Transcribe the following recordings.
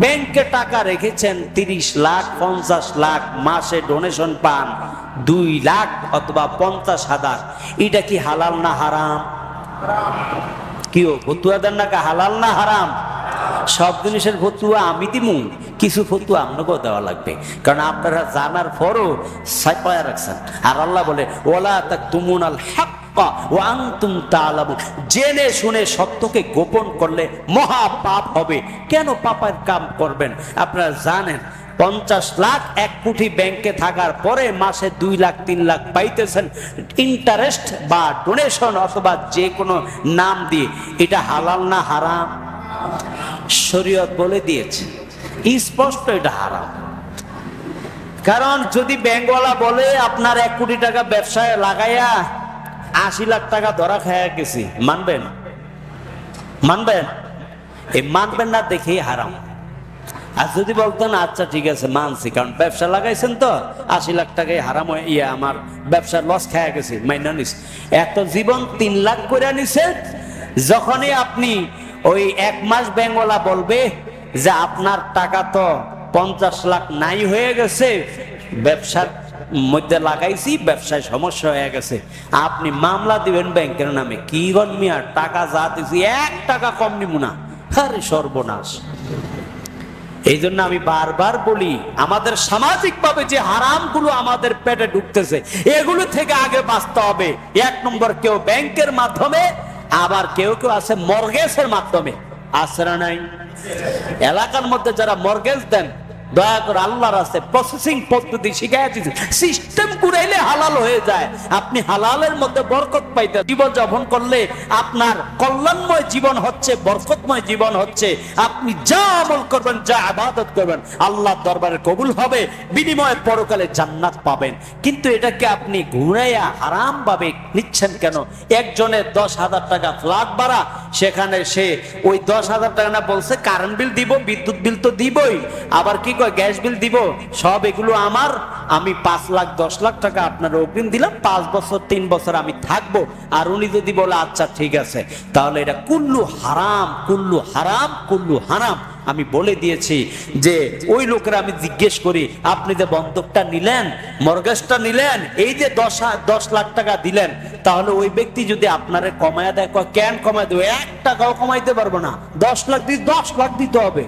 ব্যাংকে টাকা রেখেছেন তিরিশ লাখ, পঞ্চাশ লাখ, মাসে ডোনেশন পান দুই লাখ অথবা পঞ্চাশ হাজার। এটা কি হালাল না হারাম? কি ও ফতুয়া দেন না হালাল না হারাম? সব জিনিসের ফতুয়া আমি দিমু, কিছু ফতুয়া আপনাকেও দেওয়া লাগবে। কারণ আপনারা জানার পরও সাইপায়া রাখছেন। আর আল্লাহ বলে ওলা তাক তুমুন আল হাক্কা জেনে শুনে সত্যকে গোপন করলে মহা পাপ হবে। কেন পাপের কাম করবেন? আপনারা জানেন, পঞ্চাশ লাখ এক কোটি ব্যাংকে থাকার পরে মাসে দুই লাখ, তিন লাখ পাইতেছেন ইন্টারেস্ট বা ডোনেশন অথবা যে কোনো নাম দিয়ে। এটা হালাল না হারাম? শরীয়ত বলে দিয়েছে, স্পষ্ট এটা হারাম। কারণ যদি ব্যাংকওয়ালা বলে, আপনার এক কোটি টাকা ব্যবসায় লাগাইয়া আশি লাখ টাকা ধরা খায়া গেছি। মানবেন? মানবেন? এই মানবেন না দেখেই হারাম। আর যদি বলতেন আচ্ছা ঠিক আছে, মানছি, কারণ ব্যবসা লাগাইছেন তো, আশি লাখ টাকায় হারাম হয়ে ইয়ে আমার ব্যবসার লস খায়া গেছি, মাইনা নিস। এত জীবন তিন লাখ করে নিছে, যখনই আপনি ওই এক মাস ব্যাঙ্গলা বলবে যে আপনার টাকা তো পঞ্চাশ লাখ নাই হয়ে গেছে, ব্যবসার মধ্যে লাগাইছি, ব্যবসায় সমস্যা হয়ে গেছে। আপনি মামলা দিবেন ব্যাংকের নামে, কি গন মিয়া, টাকা যা দিছি, এক টাকা কম নিব না। আরে সর্বনাশ। এই জন্য আমি বারবার বলি, আমাদের সামাজিকভাবে যে হারামগুলো আমাদের পেটে ঢুকতেছে, এগুলো থেকে আগে বাঁচতে হবে। এক নম্বর, কেউ ব্যাংকের মাধ্যমে, আবার কেউ কেউ আছে মর্গেজের মাধ্যমে। না নাই? এলাকার মধ্যে যারা মর্গেজ দেন দয়া করে আল্লাহর আছে প্রসেসিং পদ্ধতি শিখাই সিস্টেম হালাল হয়ে যায়। আপনি হালালের মধ্যে বরকত পাইতে জীবন যাপন করলে আপনার কল্যাণময় জীবন হচ্ছে, বরকতময় জীবন হচ্ছে। আপনি যা আমল করবেন, যা আবাদত করবেন দরবারে কবুল হবে, বিনিময়ে পরকালে জান্নাত পাবেন। কিন্তু এটাকে আপনি ঘুরাইয়া হারাম ভাবে নিচ্ছেন কেন? একজনের দশ হাজার টাকা ফ্ল্যাট ভাড়া, সেখানে সে ওই দশ হাজার টাকা না বলছে কারেন্ট বিল দিব, বিদ্যুৎ বিল তো দিবই। আবার কি কয় গ্যাস বিল দিব, সব এগুলো আমার। আমি পাঁচ লাখ, দশ লাখ টাকা আপনার অগ্রিম দিলাম, পাঁচ বছর, তিন বছর আমি থাকব। আর উনি যদি বলে আচ্ছা ঠিক আছে। তাহলে এটা কুল্লু হারাম কুল্লু হারাম কুল্লু হারাম। আমি বলে দিয়েছি যে, ওই লোকেরা আমি জিজ্ঞেস করি, আপনি যে বন্ধকটা নিলেন মর্গেজটা নিলেন, এই যে দশ দশ লাখ টাকা দিলেন, তাহলে ওই ব্যক্তি যদি আপনারে কমায় দেয় কেন কমায় দেবে? এক টাকাও কমাইতে পারব না। দশ লাখ দিয়ে দশ লাখ দিতে হবে।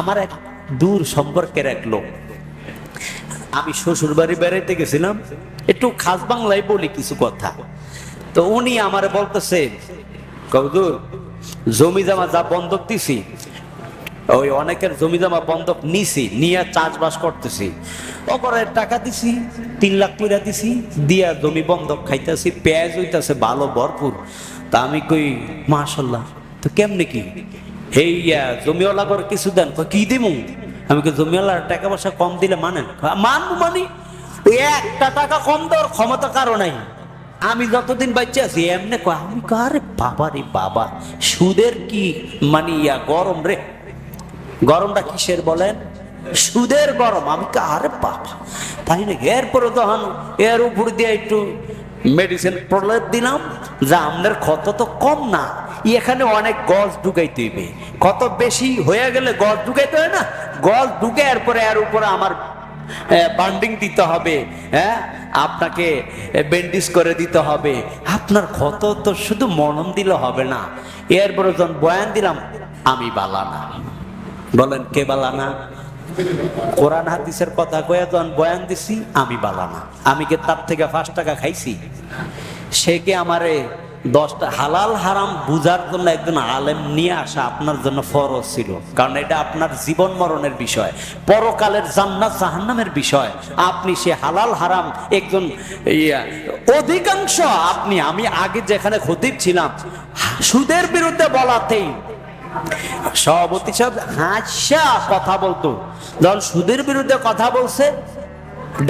আমার এক দূর সম্পর্কের এক লোক। আমি শ্বশুর বাড়ি বেড়াইতে গেছিলাম, একটু খাস বাংলায় বলি কিছু কথা। তো উনি আমার বলতেছে জমি জামা যা বন্ধক দিছি, ওই অনেকের জমি জমা বন্ধক নিছি, নিয়ে চাষবাস করতেছি। অপরের টাকা দিছি, তিন লাখ কইরা দিছি, দিয়া জমি বন্ধক খাইতেছি, পেঁয়াজ হইতেছে ভালো, ভরপুর। তা আমি কই, মাশাল্লাহ, তো কেমনে কি? এই জমিওয়ালা করে কিছু দেন? কি দিমু? আমি কই, জমিওয়ালার টাকা পয়সা কম দিলে মানেন? মানবো মানি? একটা টাকা কম দেওয়ার ক্ষমতা কারও নাই। আমি যতদিন বাচ্চা আছি, এমনি কয়, আমি কারে বাবা রে বাবা, সুদের কি মানে ইয়া গরম রে? গরমটা কিসের বলেন? সুদের গরম। আমি কারে বাবা, তাই না এরপরে তখন এর উপর দিয়ে একটু মেডিসিন প্রলেপ দিলাম, যা আমাদের ক্ষত তো কম না। এখানে অনেক গজ ঢুকাইতে হইবে। কত বেশি হয়ে গেলে গজ ঢুকাইতে হয় না? গজ ঢুকে এরপরে এর উপরে আমার বান্ডিং দিতে হবে হ্যাঁ আপনাকে বেন্ডিস করে দিতে হবে। আপনার ক্ষত তো শুধু মনন দিলে হবে না। এরপরে যখন বয়ান দিলাম, আমি বালা না। বলেন, কে বালানা কোরআন হাদিসের কথা কয়ে যখন বয়ান দিছি, আমি বালানা আমি কি তার থেকে পাঁচ টাকা খাইছি? সে কি আমারে দশটা হালাল হারাম বুঝার জন্য একজন আলেম নিয়ে আসা আপনার জন্য ফরজ ছিল। কারণ এটা আপনার জীবন মরণের বিষয়, পরকালের জান্নাত জাহান্নামের বিষয়। আপনি সে হালাল হারাম একজন অধিকাংশ আপনি, আমি আগে যেখানে খতিব ছিলাম সুদের বিরুদ্ধে বলাতেই। সভাপতি সাহেব হাসা কথা বলতো। যখন সুদের বিরুদ্ধে কথা বলছে,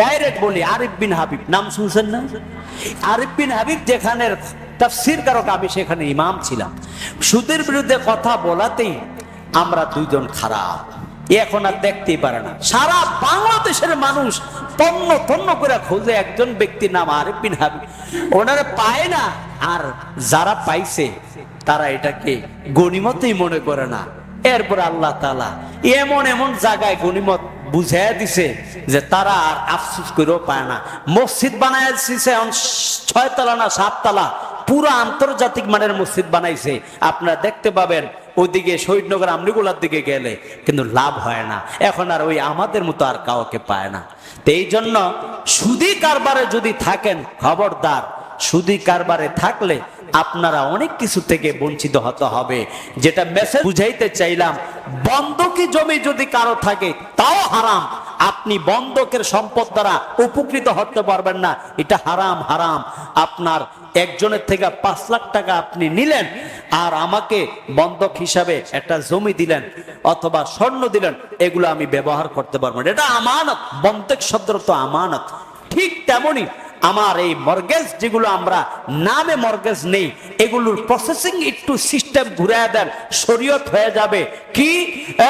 ডাইরেক্ট বলি, আরিফ বিন হাবিব, নাম শুনছেন না? আরিফ বিন হাবিব যেখানের তাফসির কারক, আমি সেখানে ইমাম ছিলাম। সুদের বিরুদ্ধে কথা বলাতেই আমরা দুইজন খারাপ। এখন আর দেখতেই পারে না। সারা বাংলাদেশের মানুষ তন্ন তন্ন করে খোঁজে একজন ব্যক্তির নাম বিন হাবিব ওনারা পায় না, আর যারা পাইছে, তারা এটাকে গণিমতেই মনে করে না। এরপর আল্লাহ তালা এমন এমন জায়গায় গনিমত বুঝাই দিছে যে তারা আর আফসুস করেও পায় না। মসজিদ বানায় দিছে ছয় তলা না সাত তলা পুরো আন্তর্জাতিক মানের মসজিদ বানাইছে। আপনারা দেখতে পাবেন, ওইদিকে শহীদনগর আমলিগুলার দিকে গেলে কিন্তু লাভ হয় না। এখন আর ওই আমাদের মতো আর কাউকে পায় না। তো এই জন্য সুদি কারবারে যদি থাকেন, খবরদার, সুদি কারবারে থাকলে আপনারা অনেক কিছু থেকে বঞ্চিত হতে হবে। যেটা মেসেজ বুঝাইতে চাইলাম, বন্ধকি জমি যদি কারও থাকে, তাও হারাম। আপনি বন্ধকের সম্পদ দ্বারা উপকৃত হতে পারবেন না। এটা হারাম হারাম। আপনার একজনের থেকে পাঁচ লাখ টাকা আপনি নিলেন, আর আমাকে বন্ধক হিসাবে একটা জমি দিলেন, অথবা স্বর্ণ দিলেন, এগুলো আমি ব্যবহার করতে পারব না। এটা আমানত বন্ধক শব্দ তো আমানত। ঠিক তেমনই আমার এই মর্গেজ যেগুলো আমরা নামে মর্গেজ নেই, এগুলোর প্রসেসিং একটু সিস্টেম ঘুরে দেন, শরীয়ত হয়ে যাবে। কি?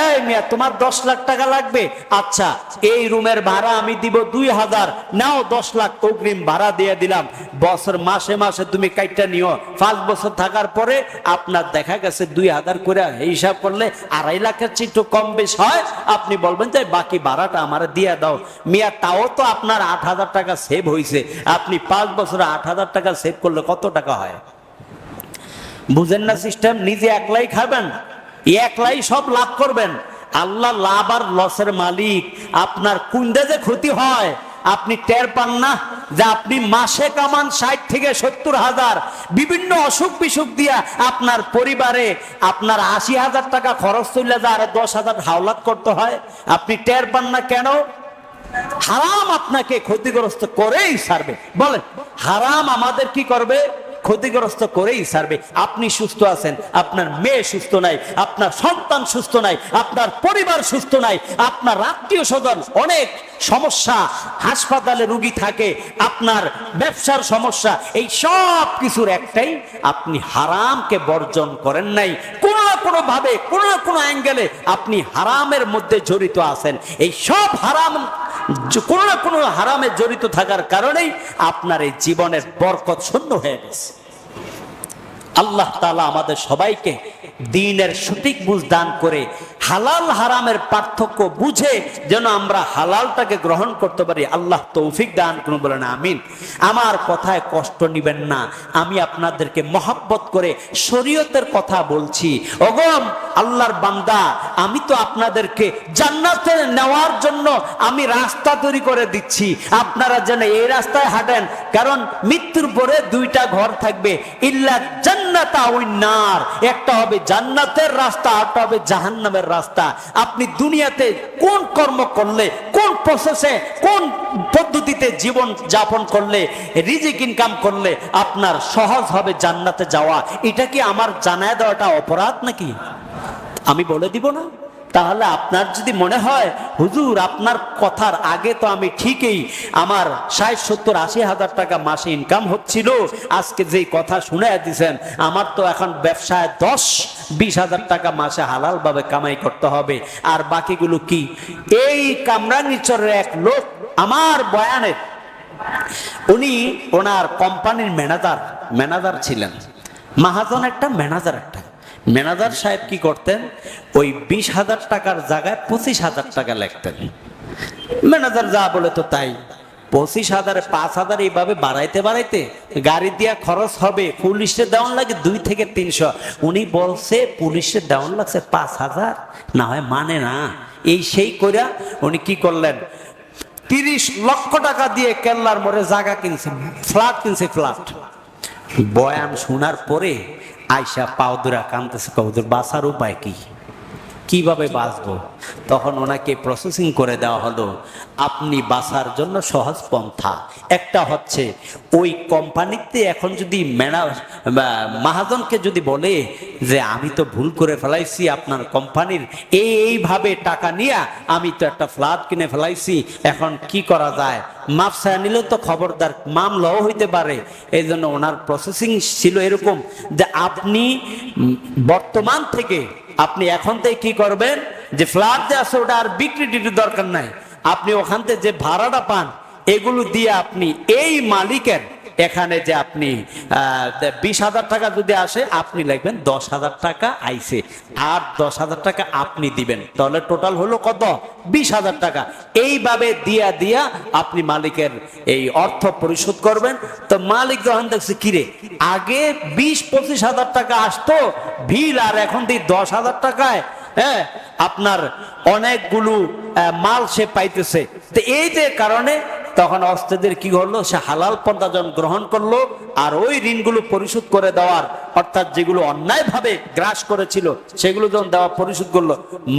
এই মিয়া, তোমার দশ লাখ টাকা লাগবে? আচ্ছা এই রুমের ভাড়া আমি দিব দুই হাজার, নাও দশ লাখ অগ্রিম ভাড়া দিয়ে দিলাম। বছর মাসে মাসে তুমি কাইটা নিও। পাঁচ বছর থাকার পরে আপনার দেখা গেছে দুই হাজার করে হিসাব করলে আড়াই লাখের চেয়ে একটু কম বেশ হয়। আপনি বলবেন যে বাকি ভাড়াটা আমার দিয়ে দাও। মিয়া, তাও তো আপনার আট হাজার টাকা সেভ হয়েছে আপনি পাঁচ বছরে আট হাজার টাকা সেভ করলে কত টাকা হয়? বুঝেন না সিস্টেম নিজে একলাই খাবেন, একলাই সব লাভ করবেন। আল্লাহ লাভ আর লসের মালিক। আপনার কুন্দে যে ক্ষতি হয়, আপনি টের পান না যে আপনি মাসে কামান ষাট থেকে সত্তর হাজার। বিভিন্ন অসুখ বিসুখ দিয়া আপনার পরিবারে আপনার আশি হাজার টাকা খরচ চলে যায়, আর দশ হাজার হাওলাত করতে হয়। আপনি টের পান না কেন? হারাম আপনাকে ক্ষতিগ্রস্ত করেই সারবে। বলেন, হারাম আমাদের কি করবে? ক্ষতিগ্রস্ত করেই সারবে। আপনি সুস্থ আছেন, আপনার মেয়ে সুস্থ নাই, আপনার সন্তান সুস্থ নাই, আপনার পরিবার সুস্থ নাই, আপনার আত্মীয় স্বজন অনেক সমস্যা, হাসপাতালে রুগী থাকে, আপনার ব্যবসার সমস্যা, এই সব কিছুর একটাই আপনি হারামকে বর্জন করেন নাই। কোনো না কোনো ভাবে কোনো না কোনো অ্যাঙ্গেলে আপনি হারামের মধ্যে জড়িত আছেন। এই সব হারাম কোনো না কোনো হারামে জড়িত থাকার কারণেই আপনার এই জীবনের বরকত শূন্য হয়ে গেছে। আল্লাহ তালা আমাদের সবাইকে দিনের সঠিক বুঝ দান করে হালাল হারামের পার্থক্য বুঝে যেন আমরা হালালটাকে গ্রহণ করতে পারি। আল্লাহ তৌফিক দান করুন, বলেন আমিন। আমার কথায় কষ্ট নিবেন না। আমি আপনাদেরকে মহাব্বত করে শরীয়তের কথা বলছি। অগম আল্লাহর বান্দা, আমি তো আপনাদেরকে জান্নাতে নেওয়ার জন্য আমি রাস্তা তৈরি করে দিচ্ছি। আপনারা যেন এই রাস্তায় হাঁটেন, কারণ মৃত্যুর পরে দুইটা ঘর থাকবে। ইল্লা জান্নাতা উইন্নার একটা হবে জান্নাতের রাস্তা আরটা হবে জাহান্নামের রাস্তা। আপনি দুনিয়াতে কোন কর্ম করলে, কোন প্রসেসে কোন পদ্ধতিতে জীবন যাপন করলে, রিজিক ইনকাম করলে আপনার সহজ হবে জান্নাতে যাওয়া? এটা কি আমার জানায় দেওয়াটা অপরাধ নাকি? আমি বলে দিব না? তাহলে আপনার যদি মনে হয়, হুজুর, আপনার কথার আগে তো আমি ঠিকই, আমার ষাট, সত্তর, আশি হাজার টাকা মাসে ইনকাম হচ্ছিল, আজকে যেই কথা শুনে দিছেন, আমার তো এখন ব্যবসায় দশ বিশ হাজার টাকা মাসে হালালভাবে কামাই করতে হবে। আর বাকিগুলো কি? এই কামরাঙ্গিচরের এক লোক আমার বয়ানের উনি ওনার কোম্পানির ম্যানেজার ম্যানেজার ছিলেন। মাহাজন একটা ম্যানেজার একটা। ম্যানেজার সাহেব কি করতেন? ওই বিশ হাজার টাকার জায়গায় পঁচিশ হাজার টাকা লিখতেন। ম্যানেজার যা বলে তো তাই। পঁচিশ হাজারে, পাঁচ হাজার এইভাবে বাড়াইতে বাড়াইতে গাড়ি দিয়া খরচ হবে। পুলিশে দেওয়ান লাগে দুই থেকে তিনশো। উনি বলছে, পুলিশে দেওয়ান লাগছে পাঁচ হাজার? না হয় মানে না। এই সেই কইরা উনি কি করলেন? তিরিশ লক্ষ টাকা দিয়ে কেল্লার মোড়ে জায়গা কিনছে, ফ্ল্যাট কিনছে, ফ্ল্যাট। বয়ান শোনার পরে আয়সা পাউদুরা কানতেছে কৌদুর বাসার উপায় কি? কীভাবে বাঁচবো? তখন ওনাকে প্রসেসিং করে দেওয়া হলো, আপনি বাঁচার জন্য সহজ পন্থা। একটা হচ্ছে, ওই কোম্পানিতে এখন যদি ম্যানা মাহাজনকে যদি বলে যে, আমি তো ভুল করে ফেলাইছি, আপনার কোম্পানির এই, এইভাবে টাকা নিয়ে আমি তো একটা ফ্ল্যাট কিনে ফেলাইছি, এখন কি করা যায়? মাপসা নিলেও তো খবরদার মামলাও হইতে পারে। এই জন্য ওনার প্রসেসিং ছিল এরকম যে, আপনি বর্তমান থেকে আপনি এখন থেকে কি করবেন? যে ফ্ল্যাট যে আছে, ওটা আর বিক্রি টিটির দরকার নাই। আপনি ওখান থেকে যে ভাড়াটা পান, এগুলো দিয়ে আপনি এই মালিকের এখানে যে আপনি বিশ হাজার টাকা যদি আসে, আপনি লিখবেন দশ হাজার টাকা আইসে আর দশ হাজার টাকা আপনি দিবেন। তাহলে টোটাল হলো কত? বিশ হাজার টাকা। এইভাবে দিয়া দিয়া আপনি মালিকের এই অর্থ পরিশোধ করবেন। তো মালিক যখন দেখছে, কিরে, আগে বিশ পঁচিশ হাজার টাকা আসতো ভিল আর এখন দিই দশ হাজার টাকায় হ্যাঁ? আপনার অনেকগুলো মাল সে পাইতেছে। তো এই যে কারণে তখন অস্ত্রদের কি করল সে হালাল যখন গ্রহণ করল, আর ওই ঋণগুলো পরিশোধ করে দেওয়ার, অর্থাৎ যেগুলো অন্যায়ভাবে গ্রাস করেছিল, সেগুলো যখন দেওয়া পরিশোধ করল,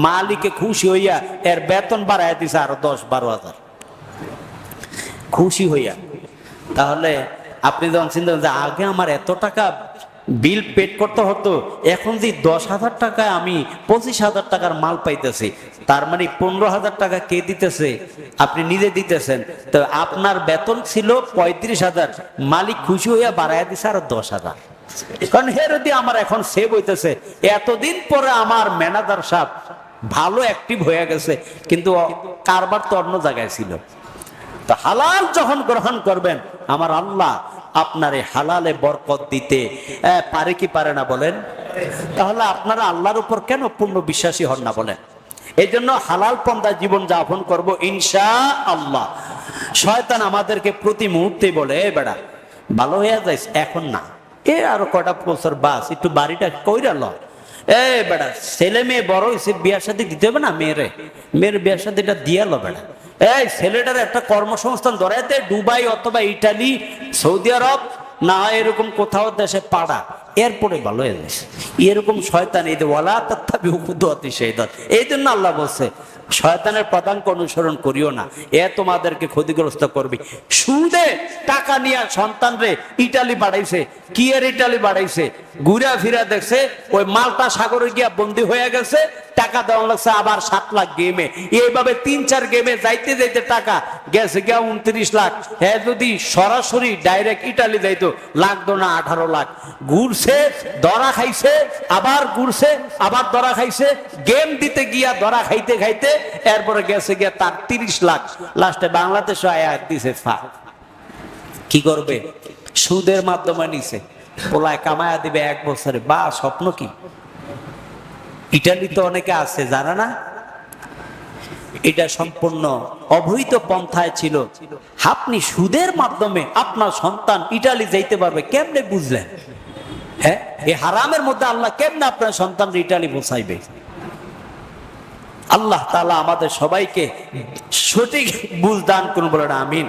মালিকে খুশি হইয়া এর বেতন বাড়ায় দিছে আরও দশ বারো হাজার। খুশি হইয়া। তাহলে আপনি যখন চিন্তা যে আগে আমার এত টাকা বিল পেড করতে হতো, এখন যে দশ হাজার টাকায় আমি পঁচিশ হাজার টাকার মাল পাইতেছি তার মানে পনেরো হাজার টাকা কে দিতেছে? আপনি নিজে দিতেছেন। তো আপনার বেতন ছিল পঁয়ত্রিশ হাজার। মালিক খুশি হইয়া বাড়াইয়া দিছে আরও দশ হাজার। কারণ হেরদি আমার এখন সেভ হইতেছে। এতদিন পরে আমার ম্যানেজার সাহেব ভালো অ্যাক্টিভ হয়ে গেছে, কিন্তু কারবার তো অন্য জায়গায় ছিল। তো হালাল যখন গ্রহণ করবেন, আমার আল্লাহ আপনার এই হালালে বরকত দিতে পারে কি পারে না বলেন? তাহলে আপনারা আল্লাহর উপর কেন পূর্ণ বিশ্বাসী হন না বলেন? এই জন্য হালাল পন্থা জীবন যাপন করব ইনশা আল্লাহ শয়তান আমাদেরকে প্রতি মুহূর্তে বলে বেড়া, ভালো হয়ে যাইস, এখন না। এ আরও কটা বছর বাস, একটু বাড়িটা কইরা ল। এ বেড়া, ছেলে মেয়ে বড় হয়েছে বিয়ার সাথে দিতে হবে না মেয়েরে? মেয়ের বিয়ার সাথে এটা দিয়া লো বেড়া। এই ছেলেটার একটা কর্মসংস্থান ধরাইতে, দুবাই অথবা ইটালি, সৌদি আরব না, এরকম কোথাও দেশে পাড়া, এরপরে ভালো যাচ্ছে এরকম শয়তান, এই ওয়ালা তথাপি উপদতি শৈতান এই জন্য আল্লাহ বলছে, শয়তানের পদাঙ্ক অনুসরণ করিও না, এ তোমাদেরকে ক্ষতিগ্রস্ত করবে। সুদে টাকা নিয়ে সন্তান রে ইটালি বাড়াইছে কি এর ইটালি বাড়াইছে ঘুরা ফিরা দেখছে, ওই মালটা সাগরে গিয়া বন্দি হয়ে গেছে টাকা দেওয়া লাগছে, আবার সাত লাখ গেমে এইভাবে তিন, চার গেমে যাইতে যাইতে টাকা গেছে গিয়া উনত্রিশ লাখ। হ্যাঁ যদি সরাসরি ডাইরেক্ট ইটালি যাইতো, লাগতো না আঠারো লাখ। ঘুরছে দরা খাইছে, আবার ঘুরছে, আবার দরা খাইছে। গেম দিতে গিয়া দরা খাইতে খাইতে, এরপরে গেছে গিয়া তার তিরিশ লাখ। লাস্টে বাংলাদেশ আয়াত দিছে, ফা। কি করবে? সুদের মাধ্যমে নিছে। পোলায় কামায়া দিবে এক বছরে। বা স্বপ্ন কি? ইটালি তো অনেকে আছে, জানা না? এটা সম্পূর্ণ অবৈধ পন্থায় ছিল। আপনি সুদের মাধ্যমে আপনার সন্তান ইটালি যাইতে পারবে, কেমনে বুঝলেন? হ্যাঁ? এই হারামের মধ্যে আল্লাহ কেমনে আপনার সন্তান ইটালি বসাইবে? আল্লাহ তালা আমাদের সবাইকে সঠিক বুঝ দান করুন, বলেন আমিন।